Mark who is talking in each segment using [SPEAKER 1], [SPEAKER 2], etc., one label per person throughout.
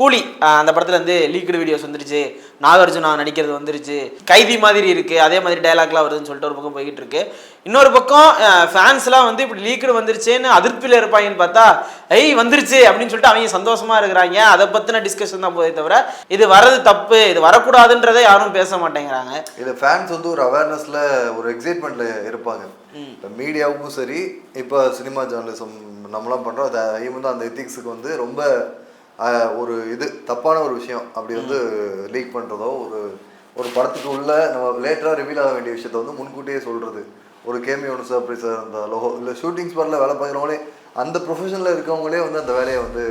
[SPEAKER 1] கூலி அந்த படத்துல இருந்து லீக்டு வீடியோஸ் வந்துருச்சு. நாகார்ஜுனா நடிக்கிறது வந்துருச்சு. கைதி மாதிரி இருக்கு. அதே மாதிரி டைலாக்லாம் வருதுன்னு சொல்லிட்டு ஒரு பக்கம் போய்கிட்டு இருக்கு. இன்னொரு பக்கம் ஃபேன்ஸ்லாம் வந்து இப்படி லீக்டு வந்துருச்சேன்னு அதிருப்தியில் இருப்பாங்கன்னு பார்த்தா ஐய் வந்துருச்சு அப்படின்னு சொல்லிட்டு அவங்க சந்தோஷமா இருக்கிறாங்க. அதை பத்தின டிஸ்கஷன் தான் போதே தவிர இது வரது தப்பு இது வரக்கூடாதுன்றதை யாரும் பேச மாட்டேங்கிறாங்க.
[SPEAKER 2] இது ஃபேன்ஸ் வந்து ஒரு அவேர்னஸ்ல ஒரு எக்ஸைட்மெண்ட்ல இருப்பாங்க. இப்போ மீடியாவுக்கும் சரி இப்போ சினிமா ஜேர்னலிசம் நம்மளாம் பண்றோம். அது வந்து அந்த எத்திக்ஸுக்கு வந்து ரொம்ப ஒரு இது தப்பான ஒரு விஷயம் அப்படி வந்து லீக் பண்றதோ ஒரு ஒரு படத்துக்கு உள்ள நம்ம லேட்டரா ரிவீல் ஆக வேண்டிய விஷயத்த வந்து முன்கூட்டியே சொல்றது. ஒரு கேமி ஒன்று சர்ப்ரைஸாக இருந்தாலோ இல்லை ஷூட்டிங் ஸ்பாட்டில் வேலை பார்க்குறவங்களே அந்த ப்ரொஃபஷனில் இருக்கவங்களே வந்து அந்த வேலையை வந்து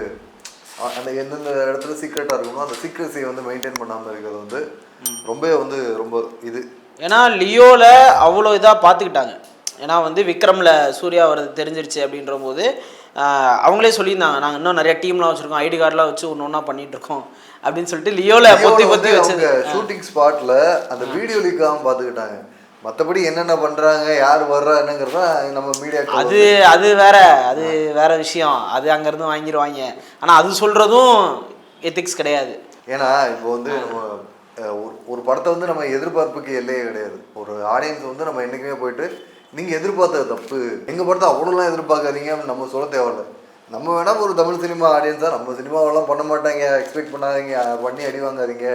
[SPEAKER 2] அந்த எந்தெந்த இடத்துல சீக்ரெட்டாக இருக்கணுமோ அந்த சீக்ரெட்ஸியை வந்து மெயின்டைன் பண்ணாமல் இருக்கிறது வந்து ரொம்பவே வந்து ரொம்ப இது.
[SPEAKER 1] ஏன்னா லியோவில் அவ்வளோ இதாக பார்த்துக்கிட்டாங்க. ஏன்னா வந்து விக்ரமில் சூர்யா வரது தெரிஞ்சிருச்சு அப்படின்ற போது அவங்களே சொல்லியிருந்தாங்க. நாங்கள் இன்னும் நிறைய டீம்லாம் வச்சுருக்கோம். ஐடி கார்டெலாம் வச்சு ஒன்று ஒன்றா பண்ணிட்டு இருக்கோம் அப்படின்னு சொல்லிட்டு லியோவில் பொத்தி பொத்தி வச்சது
[SPEAKER 2] ஷூட்டிங் ஸ்பாட்ல அந்த வீடியோ லீக் ஆகாம பாத்துக்கிட்டாங்க. மத்தபடி என்னென்ன பண்றாங்க யார் வர்றா என்னங்கிறத நம்ம மீடியா
[SPEAKER 1] அது அது வேற. அது வேற விஷயம். அது அங்கேருந்து வாங்கிடுவாங்க ஆனால் அது சொல்கிறதும் எத்திக்ஸ் கிடையாது.
[SPEAKER 2] ஏன்னா இப்போ வந்து நம்ம ஒரு ஒரு படத்தை வந்து நம்ம எதிர்பார்ப்புக்கு எல்லையே கிடையாது. ஒரு ஆடியன்ஸ் வந்து நம்ம என்னைக்குமே போயிட்டு நீங்கள் எதிர்பார்த்தது தப்பு. எங்கள் படத்தை அவ்வளோலாம் எதிர்பார்க்காதீங்க நம்ம சொல்ல தேவையில்ல. நம்ம வேணால் ஒரு தமிழ் சினிமா ஆடியன்ஸாக நம்ம சினிமாவெல்லாம் பண்ண மாட்டாங்க எக்ஸ்பெக்ட் பண்ணாதீங்க பண்ணி அடி வாங்காதீங்க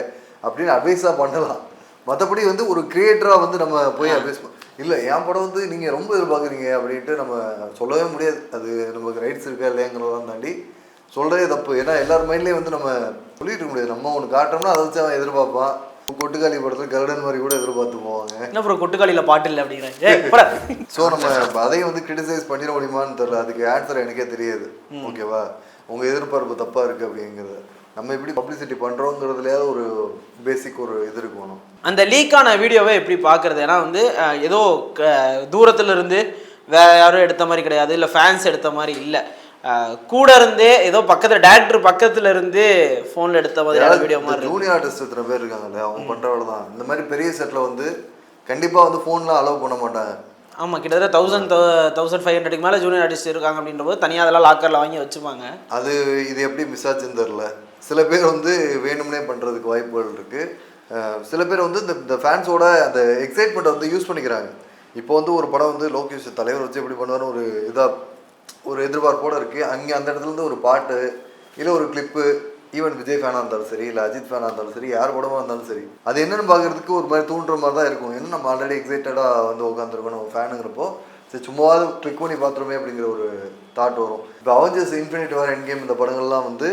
[SPEAKER 2] அப்படின்னு அட்வைஸாக பண்ணலாம். மற்றபடி வந்து ஒரு கிரியேட்டராக வந்து நம்ம போய் அட்வைஸ் இல்லை என் படம் வந்து நீங்கள் ரொம்ப எதிர்பார்க்குறீங்க அப்படின்ட்டு நம்ம சொல்லவே முடியாது. அது நமக்கு ரைட்ஸ் இருக்கா இல்லைங்கிறதெல்லாம் தாண்டி சொல்கிறதே தப்பு. ஏன்னா எல்லார் மைண்ட்லேயும் வந்து நம்ம சொல்லிட்டு இருக்க முடியாது. நம்ம ஒன்று காட்டுறோம்னா அதை வச்சு அவன் எதிர்பார்ப்பான். கொட்டுக்காளி படத்தில் கருடன் மாதிரி கூட எதிர்பார்த்து போவாங்க.
[SPEAKER 1] என்ன அப்புறம் கொட்டுக்காலியில் பாட்டு இல்லை அப்படிங்கிறேன்.
[SPEAKER 2] ஸோ நம்ம அதையும் வந்து கிரிட்டிசைஸ் பண்ணிட முடியுமான்னு தெரியல. அதுக்கு ஆன்சர் எனக்கே தெரியாது. ஓகேவா உங்கள் எதிர்பார்ப்பு தப்பாக இருக்குது அப்படிங்கிறது. நம்ம எப்படி பப்ளிசிட்டி பண்ணுறோங்கிறதுலையாவது ஒரு பேசிக் ஒரு இது இருக்கணும்
[SPEAKER 1] அந்த லீக்கான வீடியோவை எப்படி பார்க்கறது? ஏன்னா வந்து ஏதோ தூரத்துல இருந்து வேற யாரும் எடுத்த மாதிரி கிடையாது. இல்லை ஃபேன்ஸ் எடுத்த மாதிரி இல்லை. கூட இருந்தே ஏதோ பக்கத்தில் டேரக்டர் பக்கத்துல இருந்து ஃபோனில் எடுத்த மாதிரியான வீடியோ மாதிரி இருக்கு.
[SPEAKER 2] ஜூனியர் ஆர்டிஸ்ட் இத்தனை பேர் இருக்காங்கல்ல அவங்க பண்ணுறவள தான் இந்த மாதிரி பெரிய செட்டில் வந்து கண்டிப்பாக வந்து ஃபோன்லாம் அலோவ் பண்ண மாட்டாங்க.
[SPEAKER 1] ஆமாம் கிட்டத்தட்ட தௌசண்ட் தௌசண்ட் ஃபைவ் ஹண்ட்ரடுக்கு மேலே ஜூனியர் ஆர்டிஸ்ட் இருக்காங்க அப்படின்ற போது தனியாக அதெல்லாம் லாக்கரில் வாங்கி வச்சுப்பாங்க.
[SPEAKER 2] அது இது எப்படி மிஸ் ஆச்சுன்னு தெரில சில பேர் வந்து வேணும்னே பண்ணுறதுக்கு வாய்ப்புகள் இருக்குது சில பேர் வந்து இந்த இந்த ஃபேன்ஸோட அந்த எக்ஸைட்மெண்ட்டை வந்து யூஸ் பண்ணிக்கிறாங்க. இப்போ வந்து ஒரு படம் வந்து லோகேஷ் தலைவர் வச்சு எப்படி பண்ணுவார்னு ஒரு இதாக ஒரு எதிர்பார்ப்போடு இருக்குது அங்கே அந்த இடத்துலேருந்து ஒரு பாட்டு இல்லை ஒரு கிளிப்பு ஈவன் விஜய் ஃபேனாக இருந்தாலும் சரி இல்லை அஜித் ஃபேனாக இருந்தாலும் சரி யார் படமாக இருந்தாலும் சரி அது என்னென்னு பார்க்கறதுக்கு ஒரு மாதிரி தூண்டுற மாதிரி தான் இருக்கும். ஏன்னா நம்ம ஆல்ரெடி எக்ஸைட்டடாக வந்து உட்காந்துருக்கோம் நம்ம ஃபேனுங்கிறப்போ சரி சும்மாவது ட்ரிக் பண்ணி பார்த்துருமே அப்படிங்கிற ஒரு தாட் வரும். இப்போ அவஞ்சர்ஸ் இன்ஃபினிட் வார் என் கேம் இந்த படங்கள்லாம் வந்து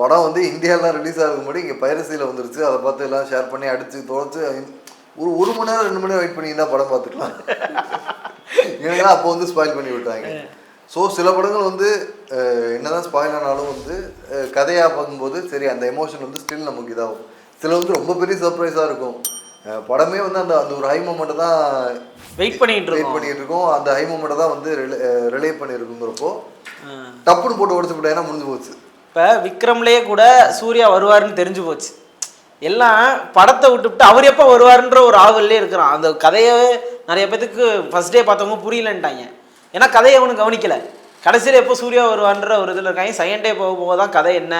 [SPEAKER 2] படம் வந்து இந்தியாலாம் ரிலீஸ் ஆகும் முன்னாடி இங்கே பைரசியில் வந்துருச்சு. அதை பார்த்து எல்லாம் ஷேர் பண்ணி அடித்து தொலைச்சு ஒரு ஒரு மணி நேரம் ரெண்டு மணி நேரம் வெயிட் பண்ணிங்கன்னா படம் பார்த்துக்கலாம். ஏன்னா அப்போ வந்து ஸ்பாயில் பண்ணி விட்டாங்க. ஸோ சில படங்கள் வந்து என்னதான் ஸ்பாயில் ஆனாலும் வந்து கதையாக பார்க்கும்போது சரி அந்த எமோஷன் வந்து ஸ்டில் நமக்கு இதாகும். சில வந்து ரொம்ப பெரிய சர்ப்ரைஸாக இருக்கும். படமே வந்து அந்த அந்த ஒரு ஹை மூமெண்ட்டை தான்
[SPEAKER 1] வெயிட் பண்ணிட்டு
[SPEAKER 2] வெயிட் பண்ணிட்டு இருக்கோம். அந்த ஹை மூமெண்ட்டை தான் வந்து ரிலே பண்ணியிருக்குங்கிறப்போ. டப்புன்னு போட்டு உடச்சு போட்டேன்னா முடிஞ்சு போச்சு?
[SPEAKER 1] இப்போ விக்ரம்லேயே கூட சூர்யா வருவாருன்னு தெரிஞ்சு போச்சு. எல்லாம் படத்தை விட்டுவிட்டு அவர் எப்போ வருவாருன்ற ஒரு ஆவல்லே இருக்கிறான். அந்த கதையை நிறைய பேத்துக்கு ஃபர்ஸ்ட் டே பார்த்தவங்க புரியலன்ட்டாங்க. ஏன்னா கதையை அவனுக்கு கவனிக்கல. கடைசியில் எப்போ சூர்யா வருவான்ற ஒரு இதில் இருக்காங்க. செகண்ட் டே போக போக தான் கதை என்ன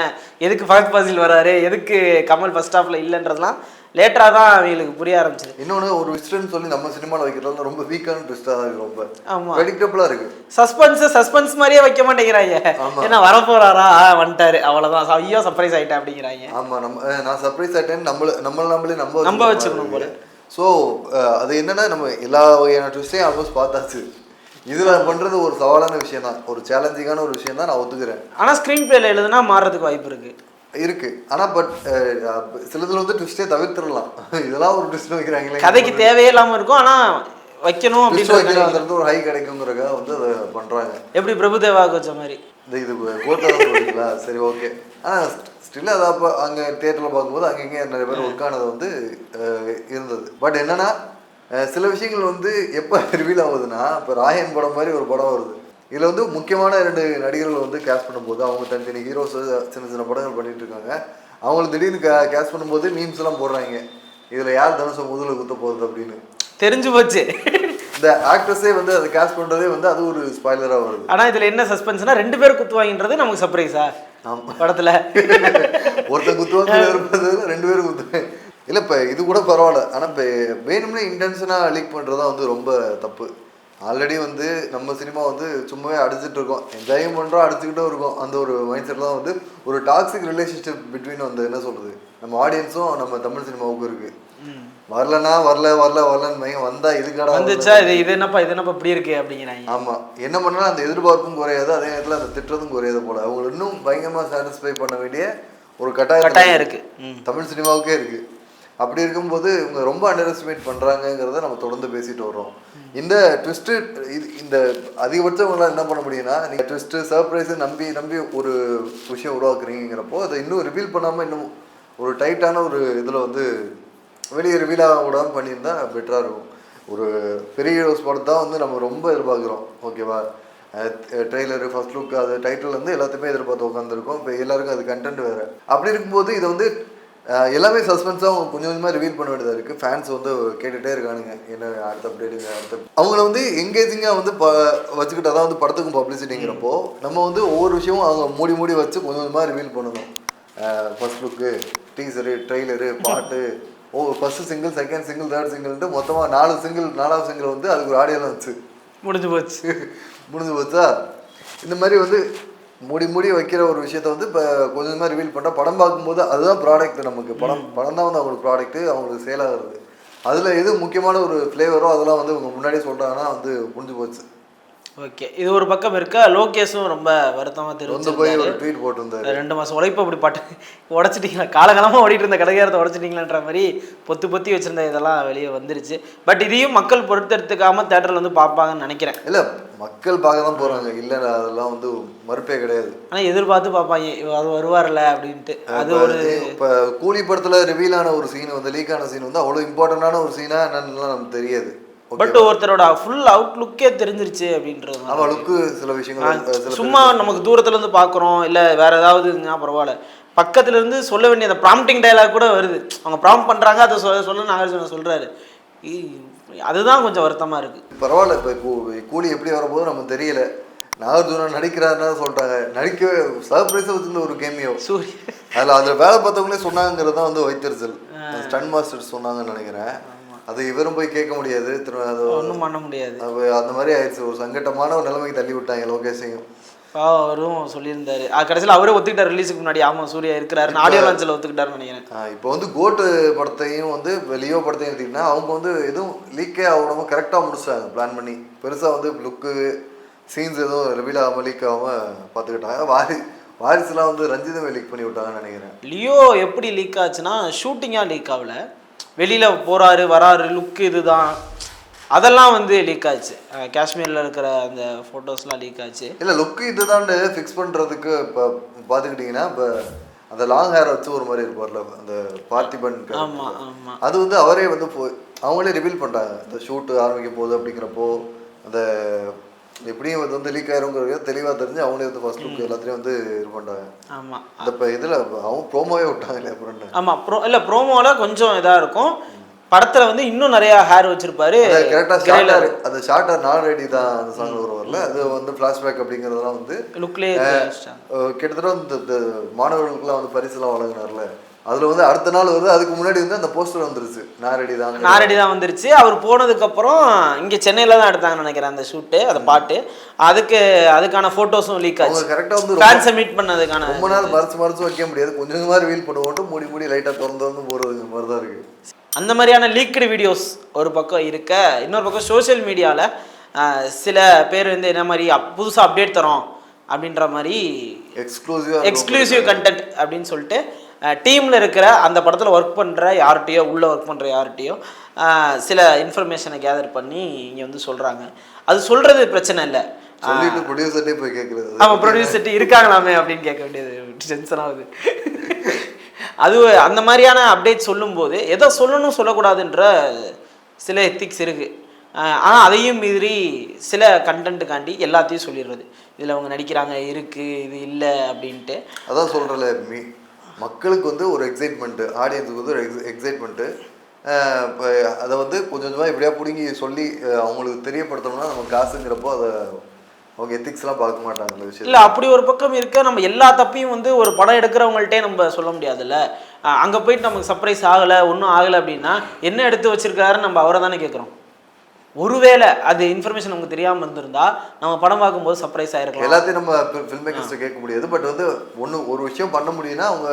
[SPEAKER 1] எதுக்கு ஃபர்ஸ்ட் பாசில் வராரு எதுக்கு கமல் ஃபர்ஸ்ட் ஹாஃபில் இல்லைன்றதுலாம் லேட்டராக தான் அவங்களுக்கு புரிய ஆரம்பிச்சது.
[SPEAKER 2] இன்னொன்று ஒரு விஸ்டன் சொல்லி நம்ம சினிமாவில் வைக்கிறதுல ரொம்ப வீக்கான ட்விஸ்டாக தான் இருக்கு ரொம்ப.
[SPEAKER 1] ஆமா.
[SPEAKER 2] ப்ரெடிக்டபுளாக இருக்கு.
[SPEAKER 1] சஸ்பென்ஸ் சஸ்பென்ஸ் மாதிரியே வைக்க மாட்டேங்கிறாங்க. ஏன்னா வரப்போறாரா? ஆ, வந்துட்டாரு. அவ்வளோதான் ஐயோ சர்ப்ரைஸ் ஆயிட்டேன் அப்படிங்கிறாங்க
[SPEAKER 2] ஆமா நம்ம நான் சர்ப்ரைஸ் ஆயிட்டேன் நம்மள நம்மள நம்மளே நம்ப
[SPEAKER 1] நம்ப வச்சுக்கணும் போல.
[SPEAKER 2] ஸோ அது என்னன்னா நம்ம எல்லா வகையான ட்விஸ்டையும் ஆல்மோஸ்ட் பார்த்தாச்சு. இதுல பண்றது ஒரு சவாலான விஷயம் தான் ஒரு சேலஞ்சிங்கான ஒரு விஷயம் தான் நான் ஒத்துக்கிறேன்.
[SPEAKER 1] ஆனால் ஸ்க்ரீன் பிளேல எழுதுனா மாறுறதுக்கு வாய்ப்பு இருக்கு.
[SPEAKER 2] இருக்கு. ஆனா பட் சிலதுல வந்து ட்விஸ்டே தவிர்த்துடலாம். இதெல்லாம் ஒரு ட்விஸ்ட் வைக்கிறாங்களே.
[SPEAKER 1] கதைக்கு தேவையே இல்லாம இருக்கும். ஆனா வைக்கணும்
[SPEAKER 2] இடத்துல ஒரு ஹை கிடைக்குங்கிறக்காக வந்து அதை பண்றாங்க.
[SPEAKER 1] எப்படி பிரபுதேவாவுக்கு வச்ச மாதிரி?
[SPEAKER 2] இது சொல்றீங்களா? சரி ஓகே ஆனால் ஸ்டில் அதை அப்போ அங்கே தேட்டரில் பார்க்கும்போது அங்கங்கே நிறைய பேர் ஒர்க் ஆனது வந்து இருந்தது. பட் என்னன்னா சில விஷயங்கள் வந்து எப்போ ரிவீல் ஆகுதுன்னா இப்போ ராயன் படம் மாதிரி ஒரு படம் வருது. இதில் வந்து முக்கியமான ரெண்டு நடிகர்கள் வந்து கேஸ்ட் பண்ணும்போது அவங்க தனித்தனி ஹீரோஸ் சின்ன சின்ன படங்கள் பண்ணிட்டு இருக்காங்க. அவங்களுக்கு திடீர்னு கே கேஸ்ட் பண்ணும்போது மீம்ஸ் எல்லாம் போடுறாங்க. இதில் யார் தனுஷம் முதல்ல குத்த போகுது அப்படின்னு.
[SPEAKER 1] தெரிஞ்சு போச்சு.
[SPEAKER 2] இந்த ஆக்ட்ரஸே வந்து அதை கேஸ்ட் பண்ணுறதே வந்து அது ஒரு ஸ்பாய்லராக வருது.
[SPEAKER 1] ஆனா இதுல என்ன சஸ்பென்ஸ்னா ரெண்டு பேர் குத்துவாங்கன்றது நமக்கு சர்ப்ரைஸா. படத்துல.
[SPEAKER 2] ஒருத்தன் குத்துவாங்க ரெண்டு பேரும் குத்துவேன் இல்லை இப்போ இது கூட பரவாயில்ல. ஆனால் இப்போ வேணும்னே இன்டென்ஷனாக லீக் பண்ணுறது தான் வந்து ரொம்ப தப்பு. ஆல்ரெடி வந்து நம்ம சினிமா வந்து சும்மாவே அடிச்சிட்டு இருக்கோம். என்ஜாயும் பண்ணுறோம் அடிச்சுக்கிட்டும் இருக்கோம். அந்த ஒரு மைண்ட் செட் தான் வந்து ஒரு டாக்ஸிக் ரிலேஷன்ஷிப் பிட்வீன் வந்து என்ன சொல்கிறது நம்ம ஆடியன்ஸும் நம்ம தமிழ் சினிமாவுக்கும் இருக்குது வரலன்னா வரல வரல வரலன்னு மையம் வந்தால் இதுக்கான
[SPEAKER 1] வந்துச்சா இது இது என்னப்பா இது என்னப்பா இப்படி இருக்கு அப்படிங்கிறாங்க.
[SPEAKER 2] ஆமா. என்ன பண்ணாலும் அந்த எதிர்பார்ப்பும் குறையாது. அதே நேரத்தில் அந்த திட்டுறதும் குறையாது போல. அவங்க இன்னும் பயங்கரமா சாட்டிஸ்ஃபை பண்ண வேண்டிய ஒரு கட்டாயம்
[SPEAKER 1] கட்டாயம் இருக்கு.
[SPEAKER 2] தமிழ் சினிமாவுக்கே இருக்கு. அப்படி இருக்கும்போது இவங்க ரொம்ப அண்டர் எஸ்டிமேட் நம்ம தொடர்ந்து பேசிட்டு வர்றோம். இந்த ட்விஸ்ட்டு இது இந்த அதிகபட்சம் உங்களால் என்ன பண்ண முடியும்னா நீங்கள் ட்விஸ்ட்டு சர்ப்ரைஸு நம்பி நம்பி ஒரு விஷயம் உருவாக்குறீங்கிறப்போ அதை இன்னும் ரிவீல் பண்ணாமல் இன்னும் ஒரு டைட்டான ஒரு இதில் வந்து வெளியே ரிவீல் ஆக விடாமல் பண்ணியிருந்தா பெட்டராக இருக்கும். ஒரு பெரிய ஹீரோஸ் படம் தான் வந்து நம்ம ரொம்ப எதிர்பார்க்குறோம். ஓகேவா ட்ரெய்லரு ஃபர்ஸ்ட் லுக் அது டைட்டில் வந்து எல்லாத்தையுமே எதிர்பார்த்து உட்காந்துருக்கோம் இப்போ எல்லாருக்கும் அது கண்டென்ட் வேறு. அப்படி இருக்கும்போது இதை வந்து எல்லாமே சஸ்பென்ஸாக கொஞ்சம் கொஞ்சமாக ரிவீல் பண்ண வேண்டியதாக இருக்குது ஃபேன்ஸ் வந்து கேட்டுகிட்டே இருக்கானுங்க. என்ன அடுத்த அப்டேட்டுங்க அடுத்த அவங்கள வந்து எங்கேஜிங்காக வந்து ப வச்சுக்கிட்டா தான் வந்து படத்துக்கும் பப்ளிசிட்டிங்கிறப்போ நம்ம வந்து ஒவ்வொரு விஷயமும் அவங்க மூடி மூடி வச்சு கொஞ்சம் கொஞ்சமாக ரிவீல் பண்ணணும். ஃபர்ஸ்ட் லுக்கு டீசரு ட்ரெய்லரு பாட்டு ஓ first single second single third சிங்கிள்ட்டு மொத்தமாக நாலு சிங்கிள் நாலாவது சிங்கிள் வந்து அதுக்கு ஒரு ஆடியோ வந்துச்சு
[SPEAKER 1] முடிஞ்சு போச்சு.
[SPEAKER 2] முடிஞ்சு போச்சா? இந்த மாதிரி வந்து மூடி மூடி வைக்கிற ஒரு விஷயத்த வந்து இப்போ கொஞ்சம் கொஞ்சமாக ரிவீல் பண்ணால் படம் பார்க்கும்போது அதுதான் ப்ராடக்ட் நமக்கு. படம் படம் தான் வந்து அவங்களுக்கு ப்ராடக்ட்டு அவங்களுக்கு சேல் ஆகுறது. அதில் எது முக்கியமான ஒரு ஃப்ளேவரோ அதெல்லாம் வந்து இவங்க முன்னாடியே சொல்கிறாங்கன்னா வந்து முடிஞ்சு போச்சு.
[SPEAKER 1] ஓகே. இது ஒரு பக்கம் இருக்கா? லோகேஷும் ரொம்ப வருத்தமா
[SPEAKER 2] வந்து
[SPEAKER 1] தெரிவிச்சிருந்தாரு
[SPEAKER 2] போய் ஒரு ட்வீட் போட்டிருந்தாரு.
[SPEAKER 1] ரெண்டு மாசம் உழைப்பு அப்படி பட்டு உடச்சிட்டீங்களா? காலகாலமாக ஓடிட்டு இருந்த கடைக்காரத்தை உடச்சிட்டீங்களான்ற மாதிரி பொத்து பொத்தி வச்சிருந்த இதெல்லாம் வெளியே வந்துருச்சு. பட் இதையும் மக்கள் பொறுத்தெடுத்துக்காம தேட்டரில் வந்து பார்ப்பாங்கன்னு நினைக்கிறேன்.
[SPEAKER 2] இல்லை மக்கள் பார்க்க தான் போகிறாங்க இல்லை அதெல்லாம் வந்து மறுப்பே கிடையாது.
[SPEAKER 1] ஆனால் எதிர்பார்த்து பார்ப்பாங்க. அது வருவார்ல அப்படின்ட்டு. அது ஒரு
[SPEAKER 2] இப்போ கூலி படத்தில் ரிவீல் ஆன ஒரு சீன் வந்து லீக் ஆன சீன் வந்து அவ்வளோ இம்பார்ட்டண்டான ஒரு சீனாக என்னன்னுலாம் நமக்கு தெரியாது.
[SPEAKER 1] பட் ஒருத்தரோட ஃபுல் அவுட்லுக்கே தெரிஞ்சிருச்சு அப்படின்றது
[SPEAKER 2] லுக்கு சில விஷயங்கள்
[SPEAKER 1] சும்மா நமக்கு தூரத்துல இருந்து பார்க்குறோம் இல்லை வேற ஏதாவது இருந்துச்சுன்னா பரவாயில்ல. பக்கத்துல இருந்து சொல்ல வேண்டிய அந்த ப்ராம்ப்டிங் டயலாக் கூட வருது. அவங்க ப்ராம்ப்ட் பண்றாங்க அதை சொல்ல நாகார்ஜுன சொல்றாரு. அதுதான் கொஞ்சம் வருத்தமா இருக்கு.
[SPEAKER 2] பரவாயில்ல இப்போ கூலி எப்படி வரப்போகுது நமக்கு தெரியல. நாகார்ஜுனா நடிக்கிறாருன்னு சொல்றாங்க. நடிக்கவே சர்ப்ரைஸாக வச்சிருந்த ஒரு கேமியோ
[SPEAKER 1] சூரிய.
[SPEAKER 2] அதில் அதில் வேலை பார்த்தவங்களே சொன்னாங்கிறது தான் வந்து வைத்தறிச்சல். ஸ்டன் மாஸ்டர் சொன்னாங்கன்னு நினைக்கிறேன். அது இவரும் போய் கேட்க முடியாது. அது
[SPEAKER 1] ஒன்றும் பண்ண முடியாது.
[SPEAKER 2] அந்த மாதிரி ஆயிடுச்சு. ஒரு சங்கட்டமான ஒரு நிலைமைக்கு தள்ளி விட்டாங்க லோகேஷையும்.
[SPEAKER 1] அவரும் சொல்லியிருந்தாரு. கடைசியில் அவரே ஒத்துக்கிட்டார். ரிலீஸுக்கு முன்னாடி ஆமா சூர்யா இருக்கிறாரு ஆடியோ லான்ச்சில் ஒத்துக்கிட்டாருன்னு நினைக்கிறேன்.
[SPEAKER 2] இப்போ வந்து கோட்டு படத்தையும் வந்து லியோ படத்தையும் எடுத்திங்கன்னா அவங்க வந்து எதுவும் லீக்கே ஆகாம கரெக்டாக முடிச்சிட்டாங்க பிளான் பண்ணி. பெருசாக வந்து லுக்கு சீன்ஸ் எதுவும் ரிவீல் ஆகாமல் லீக் ஆகாமல் பார்த்துக்கிட்டாங்க. வாரி வாரிசுலாம் வந்து ரஞ்சிதமே லீக் பண்ணி விட்டாங்கன்னு நினைக்கிறேன்.
[SPEAKER 1] லியோ எப்படி லீக் ஆச்சுன்னா ஷூட்டிங்காக லீக் ஆகல. வெளியில போறாரு வராரு லுக்கு இதுதான். அதெல்லாம் வந்து லீக் ஆச்சு. காஷ்மீர்ல இருக்கிற அந்த ஃபோட்டோஸ்லாம் லீக் ஆச்சு.
[SPEAKER 2] இல்லை லுக்கு இதுதான் ஃபிக்ஸ் பண்ணுறதுக்கு இப்போ பார்த்துக்கிட்டிங்கன்னா இப்போ அந்த லாங் ஹேர் வச்சு ஒரு மாதிரி இருப்பார்ல அந்த பார்த்திபன் character.
[SPEAKER 1] ஆமா ஆமா.
[SPEAKER 2] அது வந்து அவரே வந்து போய் அவங்களே ரிவீல் பண்ணிட்டாங்க இந்த ஷூட்டு ஆரம்பிக்க போகுது அப்படிங்கிறப்போ அந்த எப்படியும் இது வந்து லீக் ஆயிருங்கிறது தெளிவாக தெரிஞ்சு அவங்களே வந்து ஃபர்ஸ்ட் லுக் எல்லாத்தையும் வந்து இது பண்ணிட்டாங்க
[SPEAKER 1] ஆமா.
[SPEAKER 2] அந்த இப்போ இதில் அவங்க ப்ரோமோவே விட்டாங்க இல்லையா அப்புறம் என்ன?
[SPEAKER 1] ஆமா ப்ரோ இல்ல ப்ரோமோல கொஞ்சம் இதா இருக்கும். படத்துல வந்து இன்னும் நிறைய ஹேர் வச்சிருப்பாரு.
[SPEAKER 2] அது கரெக்டாக
[SPEAKER 1] Grey
[SPEAKER 2] ஷார்ட்டாக அந்த ஷார்ட்டாக நான் ரெடி தான் அந்த சாங் வருவார்ல அது வந்து ஃப்ளாஷ்பேக் அப்படிங்கிறதெல்லாம் வந்து
[SPEAKER 1] லுக்லேயே
[SPEAKER 2] கிட்டத்தட்ட இந்த இந்த மாணவர்களுக்குலாம் வந்து பரிசுலாம் வழங்கினார்ல. அதில் வந்து அடுத்த நாள் வருது. அதுக்கு முன்னாடி வந்து அந்த போஸ்டர் வந்துருச்சு. நான் ரெடி தான்
[SPEAKER 1] நாரடி தான் வந்துருச்சு. அவர் போனதுக்கு அப்புறம் இங்க சென்னையில தான் எடுத்தாங்கன்னு நினைக்கிறேன் அந்த ஷூட்டு அந்த பாட்டு. அதுக்கு அதுக்கான போட்டோஸும் லீக் ஆச்சு.
[SPEAKER 2] கரெக்டாக வந்து
[SPEAKER 1] ஃபேன்ஸை மீட் பண்ணதுக்கான
[SPEAKER 2] ரொம்ப நாள் மறைச்சு மறைச்சு வைக்க முடியாது. கொஞ்சம் கொஞ்சமாக ரிவீல் பண்ணுவோம் மூடி மூடி லைட்டாக திறந்து திறந்து போகிறது மாதிரி தான் இருக்குது
[SPEAKER 1] அந்த மாதிரியான லீக்டு வீடியோஸ் ஒரு பக்கம் இருக்க இன்னொரு பக்கம் சோஷியல் மீடியாவில் சில பேர் வந்து என்ன மாதிரி புதுசாக அப்டேட் தரோம் அப்படின்ற மாதிரி
[SPEAKER 2] எக்ஸ்க்ளூசிவாக
[SPEAKER 1] எக்ஸ்க்ளூசிவ் கண்டென்ட் அப்படின்னு சொல்லிட்டு டீமில் இருக்கிற அந்த படத்தில் ஒர்க் பண்ணுற யார்கிட்டயோ உள்ளே ஒர்க் பண்ணுற யார்கிட்டயோ சில இன்ஃபர்மேஷனை கேதர் பண்ணி இங்கே வந்து சொல்கிறாங்க அது சொல்கிறது பிரச்சனை இல்லை.
[SPEAKER 2] சொல்லிட்டு ப்ரொடியூசர்ட்டே போய் கேட்குறது
[SPEAKER 1] ஆமாம் ப்ரொடியூசர்ட்டு இருக்காங்களாமே அப்படின்னு கேட்க வேண்டியது. டென்ஷன் ஆகுது. அது அந்த மாதிரியான அப்டேட் சொல்லும்போது எதை சொல்லணும் சொல்லக்கூடாதுன்ற சில எத்திக்ஸ் இருக்குது ஆனால் அதையும் மீறி சில கண்டென்ட்டுக்காண்டி எல்லாத்தையும் சொல்லிடுறது. இதில் அவங்க நடிக்கிறாங்க இருக்குது இது இல்லை அப்படின்ட்டு.
[SPEAKER 2] அதான் சொல்கிறல மக்களுக்கு வந்து ஒரு எக்ஸைட்மெண்ட்டு ஆடியன்ஸுக்கு வந்து ஒரு எக்ஸ் எக்ஸைட்மெண்ட்டு இப்போ அதை வந்து கொஞ்சம் கொஞ்சமாக எப்படியா பிடுங்கி சொல்லி அவங்களுக்கு தெரியப்படுத்தணும்னா நம்ம காசுங்கிறப்போ அதை அவங்க எத்திக்ஸ்லாம் பார்க்க மாட்டாங்க இந்த விஷயம்
[SPEAKER 1] இல்லை அப்படி ஒரு பக்கம் இருக்க நம்ம எல்லா தப்பையும் வந்து ஒரு படம் எடுக்கிறவங்கள்ட்டே நம்ம சொல்ல முடியாதுல்ல. அங்கே போயிட்டு நமக்கு சர்ப்ரைஸ் ஆகலை ஒன்றும் ஆகலை அப்படின்னா என்ன எடுத்து வச்சிருக்காருன்னு நம்ம அவரை தானே கேட்குறோம் ஒருவேளை அது இன்ஃபர்மேஷன் நமக்கு தெரியாம இருந்திருந்தா நம்ம படம் பார்க்கும்போது சர்ப்ரைஸ் ஆயிருக்கலாம்.
[SPEAKER 2] எல்லாத்தையும் நம்ம ஃபில்ம் மேக்கர்ஸ்ட கேட்க முடியாது. பட் வந்து ஒன்று ஒரு விஷயம் பண்ண முடியும்னா அவங்க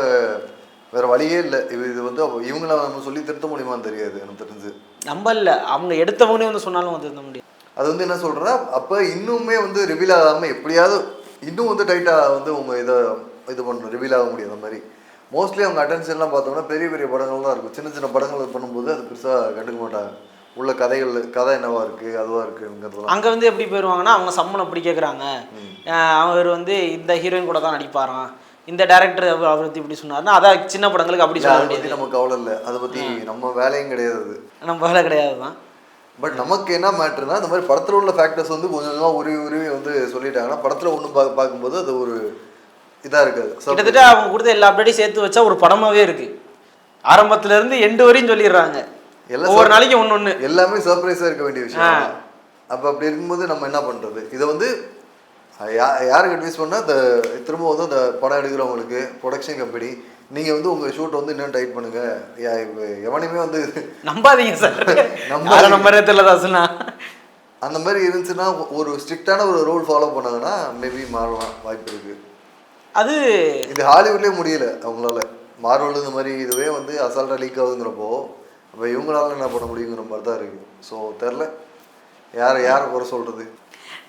[SPEAKER 2] வேற வழியே இல்லை. இது வந்து இவங்கள நம்ம சொல்லி திருத்த முடியுமான்னு தெரியாது எனக்கு தெரிஞ்சு.
[SPEAKER 1] நம்ம இல்ல. அவங்க எடுத்தவனே வந்து சொன்னாலும் வந்து இருந்த முடியும்
[SPEAKER 2] அது வந்து என்ன சொல்றேன்னா அப்போ இன்னுமே வந்து ரிவீல் ஆகாம எப்படியாவது இன்னும் வந்து டைட்டாக வந்து உங்க இதை இது பண்ணணும் ரிவீல் ஆக முடியும் அந்த மாதிரி. மோஸ்ட்லி அவங்க அட்டென்ஷன்லாம் பார்த்தோம்னா பெரிய பெரிய படங்கள் தான் இருக்கும். சின்ன சின்ன படங்கள் பண்ணும்போது அது பெருசாக கண்டுக்க மாட்டாங்க. உள்ள கதைகள் கதை என்னவா இருக்கு அதுவா இருக்குங்கிறதுலாம்
[SPEAKER 1] அங்க வந்து எப்படி போயிருவாங்கன்னா அவங்க சம்மன் அப்படி கேட்குறாங்க அவர் வந்து இந்த ஹீரோயின் கூட தான் நடிப்பாராம். இந்த டேரக்டர் அவர் பத்தி இப்படி சொன்னாருன்னா அதான் சின்ன படங்களுக்கு அப்படி சொல்ல வேண்டியது.
[SPEAKER 2] நமக்கு கவலை இல்லை. அதை பத்தி நம்ம வேலையும் கிடையாது
[SPEAKER 1] நம்ம வேலை கிடையாது தான்
[SPEAKER 2] பட் நமக்கு என்ன மேட்ருனா இந்த மாதிரி படத்துல உள்ள ஃபேக்டர்ஸ் வந்து கொஞ்சம் கொஞ்சமாக உருவி உருவி வந்து சொல்லிட்டாங்கன்னா படத்துல ஒன்று பா பார்க்கும்போது அது ஒரு இதா இருக்காது.
[SPEAKER 1] கிட்டத்தட்ட அவங்க கொடுத்த எல்லா அப்டேட்டையும் சேர்த்து வச்சா ஒரு படமாவே இருக்கு. ஆரம்பத்துல இருந்து எண்டு வரையும் சொல்லிடுறாங்க.
[SPEAKER 2] எல்லாம்
[SPEAKER 1] ஒவ்வொரு நாளைக்கு ஒன்று ஒன்று
[SPEAKER 2] எல்லாமே சர்ப்ரைஸாக இருக்க வேண்டிய விஷயம். அப்போ அப்படி இருக்கும்போது நம்ம என்ன பண்ணுறது இதை வந்து யா யாருக்கு அட்வைஸ் பண்ணால் இந்த திரும்ப வந்து அந்த படம் எடுக்கிறவங்களுக்கு ப்ரொடக்ஷன் கம்பெனி நீங்கள் வந்து உங்கள் ஷூட் வந்து இன்னும் டைட் பண்ணுங்க. எவனையுமே வந்து
[SPEAKER 1] நம்பாதீங்க சார். யாரை நம்பரே தெரியல
[SPEAKER 2] அந்த மாதிரி இருந்துச்சுன்னா ஒரு ஸ்ட்ரிக்டான ஒரு ரூல் ஃபாலோ பண்ணாங்கன்னா மேபி மாறலாம் வாய்ப்பு இருக்குது
[SPEAKER 1] அது
[SPEAKER 2] இது ஹாலிவுட்லேயே முடியல அவங்களால. மார்வல் இந்த மாதிரி இதுவே வந்து அசால்ட்டாக லீக் ஆகுதுங்கிறப்போ அப்போ இவங்களால என்ன பண்ண முடியுங்கிற மாதிரி தான் இருக்குது ஸோ தெரில. யாரை யாரை குறை சொல்கிறது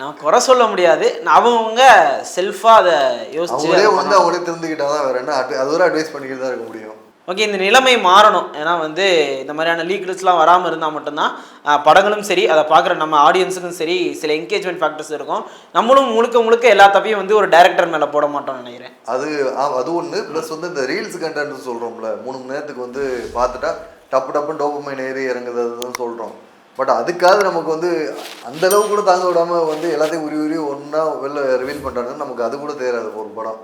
[SPEAKER 1] நம்ம குறை சொல்ல முடியாது. அவங்கவுங்க செல்ஃபா அதை யோசிச்சு
[SPEAKER 2] அவங்களே வந்து அவங்களே திருந்துக்கிட்டா தான் வேற என்ன advi- அது ஒரு அட்வைஸ் பண்ணிக்கிட்டு தான் இருக்க முடியும்.
[SPEAKER 1] ஓகே இந்த நிலைமை மாறணும். ஏன்னா வந்து இந்த மாதிரியான லீக்ஸ்லாம் வராமல் இருந்தால் மட்டும்தான் படங்களும் சரி அதை பார்க்குற நம்ம ஆடியன்ஸுக்கும் சரி சில என்கேஜ்மெண்ட் ஃபேக்டர்ஸ் இருக்கும். நம்மளும் முழுக்க முழுக்க எல்லா தப்பையும் வந்து ஒரு டைரக்டர் மேலே போட மாட்டோம்னு நினைக்கிறேன்.
[SPEAKER 2] அது அது ஒன்று ப்ளஸ் வந்து இந்த ரீல்ஸ் கண்டென்ட் சொல்கிறோம்ல மூணு மணி நேரத்துக்கு வந்து பார்த்துட்டா டப்பு டப்புன்னு டோப்பமைன் ஏறி இறங்குது அதுதான் சொல்கிறோம் பட் அதுக்காக நமக்கு வந்து அந்த அளவு கூட தாங்க விடாம வந்து எல்லாத்தையும் உரி உரி ஒன்றா வெளில ரிவீல் பண்ணுறாங்கன்னா நமக்கு அது கூட தெரியாது ஒரு படம்.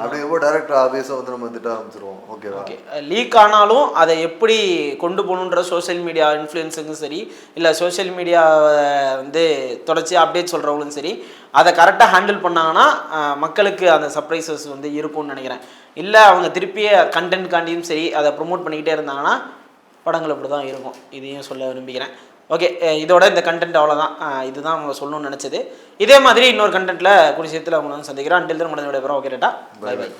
[SPEAKER 2] அப்படிங்கிறப்போ டேரக்டர் ஆபியஸாக வந்து நம்ம திட்ட ஆரம்பிச்சிருவோம். ஓகேவா
[SPEAKER 1] ஓகே லீக் ஆனாலும் அதை எப்படி கொண்டு போகணுன்ற சோஷியல் மீடியா இன்ஃப்ளூயன்ஸுக்கும் சரி இல்லை சோஷியல் மீடியா வந்து தொடர்ச்சி அப்டேட் சொல்கிறவங்களும் சரி அதை கரெக்டாக ஹேண்டில் பண்ணாங்கன்னா மக்களுக்கு அந்த சர்ப்ரைசஸ் வந்து இருக்கும்னு நினைக்கிறேன். இல்லை அவங்க திருப்பியே கண்டென்ட் காண்டியும் சரி அதை ப்ரொமோட் பண்ணிக்கிட்டே இருந்தாங்கன்னா படங்கள் அப்படி தான் இருக்கும். இதையும் சொல்ல விரும்புகிறேன். ஓகே இதோட இந்த கண்டென்ட் அவ்வளோதான் இதுதான் அவங்க சொல்லணும்னு நினச்சது. இதே மாதிரி இன்னொரு கண்டென்ட்டில் குடிசேத்தில் அவங்க வந்து சந்திக்கிறோம். அண்டில் தான் முடிஞ்ச விடைபெறோம் ஓகே டேட்டா பை பை